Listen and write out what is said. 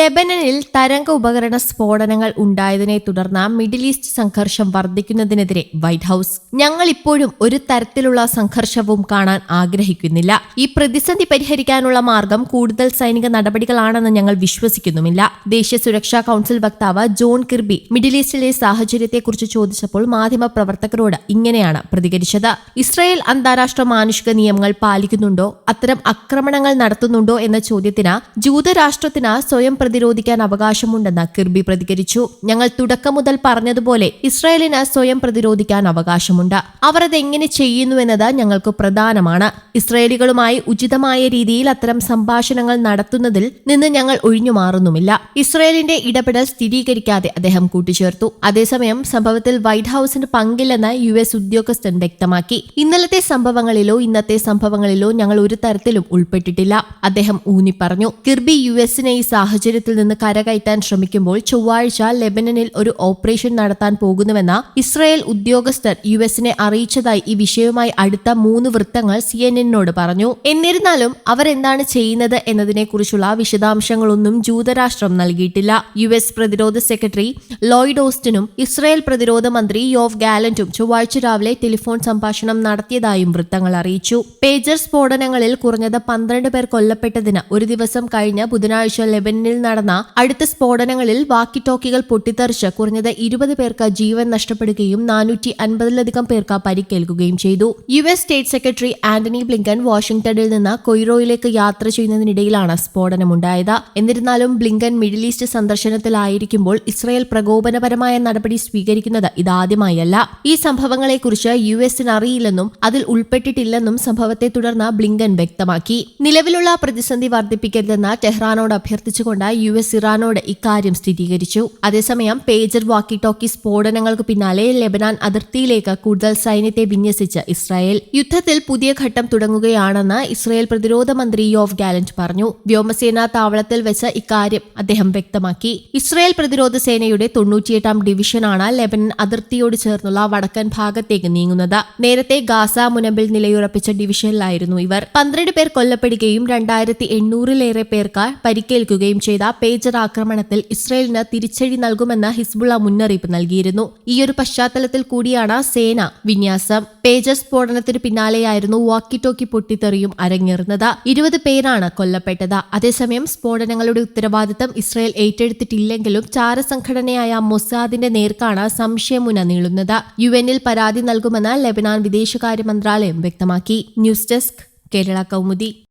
ലെബനനിൽ തരംഗ ഉപകരണ സ്ഫോടനങ്ങൾ ഉണ്ടായതിനെ തുടർന്ന് മിഡിൽ ഈസ്റ്റ് സംഘർഷം വർദ്ധിക്കുന്നതിനെതിരെ വൈറ്റ് ഹൌസ്. ഞങ്ങൾ ഇപ്പോഴും ഒരു തരത്തിലുള്ള സംഘർഷവും കാണാൻ ആഗ്രഹിക്കുന്നില്ല. ഈ പ്രതിസന്ധി പരിഹരിക്കാനുള്ള മാർഗം കൂടുതൽ സൈനിക നടപടികളാണെന്ന് ഞങ്ങൾ വിശ്വസിക്കുന്നുമില്ല. ദേശീയ സുരക്ഷാ കൌൺസിൽ വക്താവ് ജോൺ കിർബി മിഡിൽ ഈസ്റ്റിലെ സാഹചര്യത്തെക്കുറിച്ച് ചോദിച്ചപ്പോൾ മാധ്യമപ്രവർത്തകരോട് ഇങ്ങനെയാണ് പ്രതികരിച്ചത്. ഇസ്രായേൽ അന്താരാഷ്ട്ര മാനുഷിക നിയമങ്ങൾ പാലിക്കുന്നുണ്ടോ? അത്തരം ആക്രമണങ്ങൾ നടത്തുന്നുണ്ടോ? എന്ന ചോദ്യത്തിന് ജൂതരാഷ്ട്രത്തിന് സ്വയം പ്രതിരോധിക്കാൻ അവകാശമുണ്ടെന്ന് കിർബി പ്രതികരിച്ചു. ഞങ്ങൾ തുടക്കം മുതൽ പറഞ്ഞതുപോലെ ഇസ്രായേലിന് സ്വയം പ്രതിരോധിക്കാൻ അവകാശമുണ്ട്. അവർ അതെങ്ങനെ ചെയ്യുന്നുവെന്നത് ഞങ്ങൾക്ക് പ്രധാനമാണ്. ഇസ്രായേലികളുമായി ഉചിതമായ രീതിയിൽ അത്തരം സംഭാഷണങ്ങൾ നടത്തുന്നതിൽ നിന്ന് ഞങ്ങൾ ഒഴിഞ്ഞു മാറുന്നുമില്ല. ഇസ്രായേലിന്റെ ഇടപെടൽ സ്ഥിരീകരിക്കാതെ അദ്ദേഹം കൂട്ടിച്ചേർത്തു. അതേസമയം സംഭവത്തിൽ വൈറ്റ് ഹൌസിന് പങ്കില്ലെന്ന് യു എസ് ഉദ്യോഗസ്ഥൻ വ്യക്തമാക്കി. ഇന്നലത്തെ സംഭവങ്ങളിലോ ഇന്നത്തെ സംഭവങ്ങളിലോ ഞങ്ങൾ ഒരു തരത്തിലും ഉൾപ്പെട്ടിട്ടില്ല. അദ്ദേഹം ഊന്നി പറഞ്ഞു കിർബി യു എസിനെ ഈ സാഹചര്യത്തിൽ നിന്ന് കരകയറ്റാൻ ശ്രമിക്കുമ്പോൾ ചൊവ്വാഴ്ച ലെബനനിൽ ഒരു ഓപ്പറേഷൻ നടത്താൻ പോകുന്നുവെന്ന ഇസ്രായേൽ ഉദ്യോഗസ്ഥർ യു എസിനെ അറിയിച്ചതായി ഈ വിഷയവുമായി അടുത്ത മൂന്ന് വൃത്തങ്ങൾ സി എൻ എന്നോട് പറഞ്ഞു. എന്നിരുന്നാലും അവരെന്താണ് ചെയ്യുന്നത് എന്നതിനെക്കുറിച്ചുള്ള വിശദാംശങ്ങളൊന്നും ജൂതരാഷ്ട്രം നൽകിയിട്ടില്ല. യു എസ് പ്രതിരോധ സെക്രട്ടറി ലോയിഡ് ഓസ്റ്റിനും ഇസ്രായേൽ പ്രതിരോധ മന്ത്രി യോഫ് ഗാലന്റും ചൊവ്വാഴ്ച രാവിലെ ടെലിഫോൺ സംഭാഷണം നടത്തിയതായും വൃത്തങ്ങൾ അറിയിച്ചു. പേജർ സ്ഫോടനങ്ങളിൽ കുറഞ്ഞത് പന്ത്രണ്ട് പേർ കൊല്ലപ്പെട്ടതിന് ഒരു ദിവസം കഴിഞ്ഞ ബുധനാഴ്ച ലെബനനിൽ നടന്ന അടുത്ത സ്ഫോടനങ്ങളിൽ വാക്കി ടോക്കികൾ പൊട്ടിത്തെറിച്ച് കുറഞ്ഞത് ഇരുപത് പേർക്ക് ജീവൻ നഷ്ടപ്പെടുകയും നാനൂറ്റി അൻപതിലധികം പേർക്ക് പരിക്കേൽക്കുകയും ചെയ്തു. U S state secretary Antony Blinken വാഷിംഗ്ടണിൽ നിന്ന് കൊയ്റോയിലേക്ക് യാത്ര ചെയ്യുന്നതിനിടയിലാണ് സ്ഫോടനമുണ്ടായത്. എന്നിരുന്നാലും ബ്ലിങ്കൻ മിഡിൽ ഈസ്റ്റ് സന്ദർശനത്തിലായിരിക്കുമ്പോൾ ഇസ്രയേൽ പ്രകോപനപരമായ നടപടി സ്വീകരിക്കുന്നത് ഇതാദ്യമായല്ല. ഈ സംഭവങ്ങളെക്കുറിച്ച് യു എസിന് അറിയില്ലെന്നും അതിൽ ഉൾപ്പെട്ടിട്ടില്ലെന്നും സംഭവത്തെ തുടർന്ന് ബ്ലിങ്കൻ വ്യക്തമാക്കി. നിലവിലുള്ള പ്രതിസന്ധി വർദ്ധിപ്പിക്കരുതെന്ന് ടെഹ്റാനോട് അഭ്യർത്ഥിച്ചുകൊണ്ട് യു എസ് ഇറാനോട് ഇക്കാര്യം സ്ഥിരീകരിച്ചു. അതേസമയം പേജർ വാക്കി ടോക്കി സ്ഫോടനങ്ങൾക്ക് പിന്നാലെ ലെബനാൻ അതിർത്തിയിലേക്ക് കൂടുതൽ സൈന്യത്തെ വിന്യസിച്ച് ഇസ്രായേൽ. യുദ്ധത്തിൽ പുതിയ ഘട്ടം തുടങ്ങുകയാണെന്ന് ഇസ്രായേൽ പ്രതിരോധ മന്ത്രി യോഫ് ഗാലന്റ് പറഞ്ഞു. വ്യോമസേനാ താവളത്തിൽ വെച്ച് ഇക്കാര്യം അദ്ദേഹം വ്യക്തമാക്കി. ഇസ്രായേൽ പ്രതിരോധ സേനയുടെ തൊണ്ണൂറ്റിയെട്ടാം ഡിവിഷനാണ് ലെബനൻ അതിർത്തിയോട് ചേർന്നുള്ള വടക്കൻ ഭാഗത്തേക്ക് നീങ്ങുന്നത്. നേരത്തെ ഗാസ മുനമ്പിൽ നിലയുറപ്പിച്ച ഡിവിഷനിലായിരുന്നു ഇവർ. പന്ത്രണ്ട് പേർ കൊല്ലപ്പെടുകയും രണ്ടായിരത്തി എണ്ണൂറിലേറെ പേർക്ക് പരിക്കേൽക്കുകയും ചെയ്ത. പേജർ ആക്രമണത്തിൽ ഇസ്രയേലിന് തിരിച്ചടി നൽകുമെന്ന് ഹിസ്ബുള്ള മുന്നറിയിപ്പ് നൽകിയിരുന്നു. ഈയൊരു പശ്ചാത്തലത്തിൽ കൂടിയാണ് സേന വിന്യാസം. പേജർ സ്ഫോടനത്തിന് പിന്നാലെയായിരുന്നു വാക്കി ടോക്കി പൊട്ടിത്തെറിയും അരങ്ങേറുന്നത്. ഇരുപത് പേരാണ് കൊല്ലപ്പെട്ടത്. അതേസമയം സ്ഫോടനങ്ങളുടെ ഉത്തരവാദിത്തം ഇസ്രയേൽ ഏറ്റെടുത്തിട്ടില്ലെങ്കിലും ചാരസംഘടനയായ മൊസാദിന്റെ നേർക്കാണ് സംശയമുന നീളുന്നത്. യു എനിൽ പരാതി നൽകുമെന്ന് ലബനാൻ വിദേശകാര്യ മന്ത്രാലയം വ്യക്തമാക്കി. News desk Kerala Kaumudi.